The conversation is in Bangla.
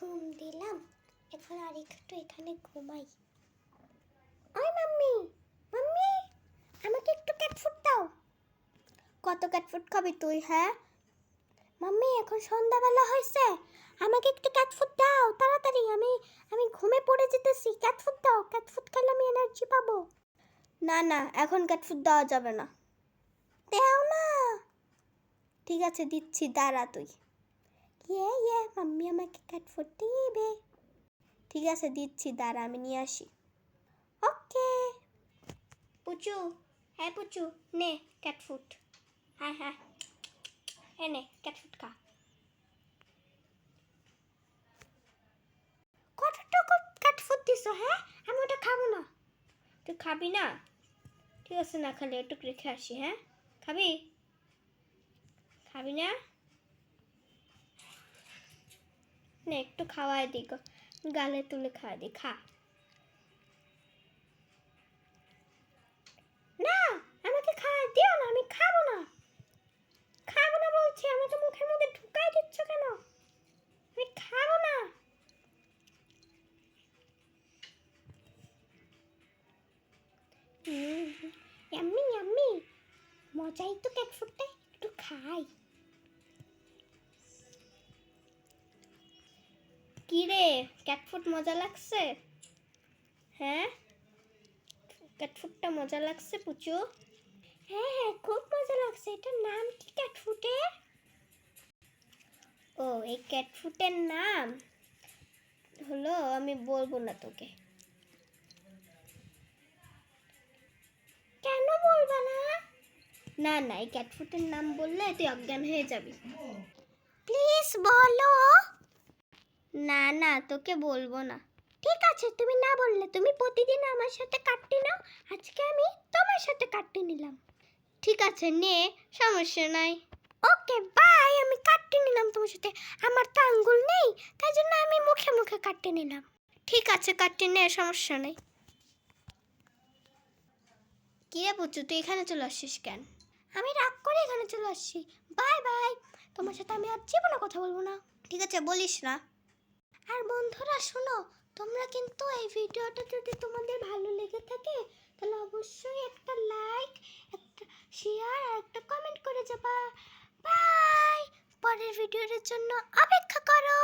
চল আর একটু এখানে ঘুমাই। ওই মাম্মি মাম্মি আমাকে একটু ক্যাট ফুড দাও। কত ক্যাট ফুড খাবি তুই হ্যাঁ? মাম্মি এখন সন্ধ্যাবেলা হয়েছে। আমাকে একটু ক্যাট ফুড দাও তাড়াতাড়ি। আমি আমি ঘুমে পড়ে যেতেছি। ক্যাট ফুড দাও ক্যাট ফুড খেলে আমি এনার্জি পাবো। না না এখন ক্যাট ফুড দেওয়া যাবে না। দেও না। ঠিক আছে দিচ্ছি দাঁড়া তুই। ইয়ে ইয়ে মাম্মি আমাকে ক্যাট ফুড দিবে ঠিক আছে, দিচ্ছি, দাঁড়া, আমি নিয়ে আসি। ওকে। পুচু হ্যাঁ পুচু, নে ক্যাট ফুড হ্যাঁ হ্যাঁ। এ নে ক্যাট ফুড খা। কতটুকু ক্যাট ফুড দিছো হ্যাঁ? আমি ওটা খাব না। তুই খাবি না? ঠিক আছে, না খালি, একটু রেখে আসি হ্যাঁ? খাবি? খাবি না? নে একটু খাওয়াই দিই। গালে তুলে খাওয়াই দিই খা না আমাকে খাওয়াই দিও না আমি খাব না খাব না বলছি আমাকে মুখের মধ্যে ঢুকাই দিচ্ছ কেন আমি খাব না মজাই তো ক্যাট ফুডটা কি রে মজা লাগছে? হ্যাঁ? ক্যাট ফুডটা মজা লাগছে পুচু? হ্যাঁ হ্যাঁ খুব মজা লাগছে। এটার নাম কি ক্যাট ফুডের ও, এই ক্যাটফুটের নাম? হলো, আমি বলব না তোকে। কেন বলব না? না না, এই ক্যাটফুটের নাম বললে তুই অজ্ঞান হয়ে যাবি। প্লিজ বলো। না না, তোকে বলব না। ঠিক আছে, তুমি না বললে, তুমি প্রতিদিন আমার সাথে কাটতে নাও। আজকে আমি তোমার সাথে কাটতে নিলাম। ঠিক আছে, নে, সমস্যা নাই। ওকে, বাই, আমি কাটতে নিলাম তোমার সাথে। আমার তো আঙ্গুল নেই, তাই জন্য আমি মুখে মুখে কাটতে নিলাম। ঠিক আছে, কাটতে নে, সমস্যা নেই। কি রে পুচু, তুই এখানে চলে আসছিস কেন? আমি রাগ করে এখানে চলে আসছি। বাই বাই, তোমার সাথে আমি আর জীবনে কথা বলব না। ঠিক আছে, বলিস না। আর বন্ধুরা, শোনো, তোমরা কিন্তু এই ভিডিওটা যদি তোমাদের ভালো লেগে থাকে, তাহলে অবশ্যই একটা লাইক একটা শেয়ার আর একটা কমেন্ট করে যাবা। বাই পরের ভিডিওর জন্য অপেক্ষা করো।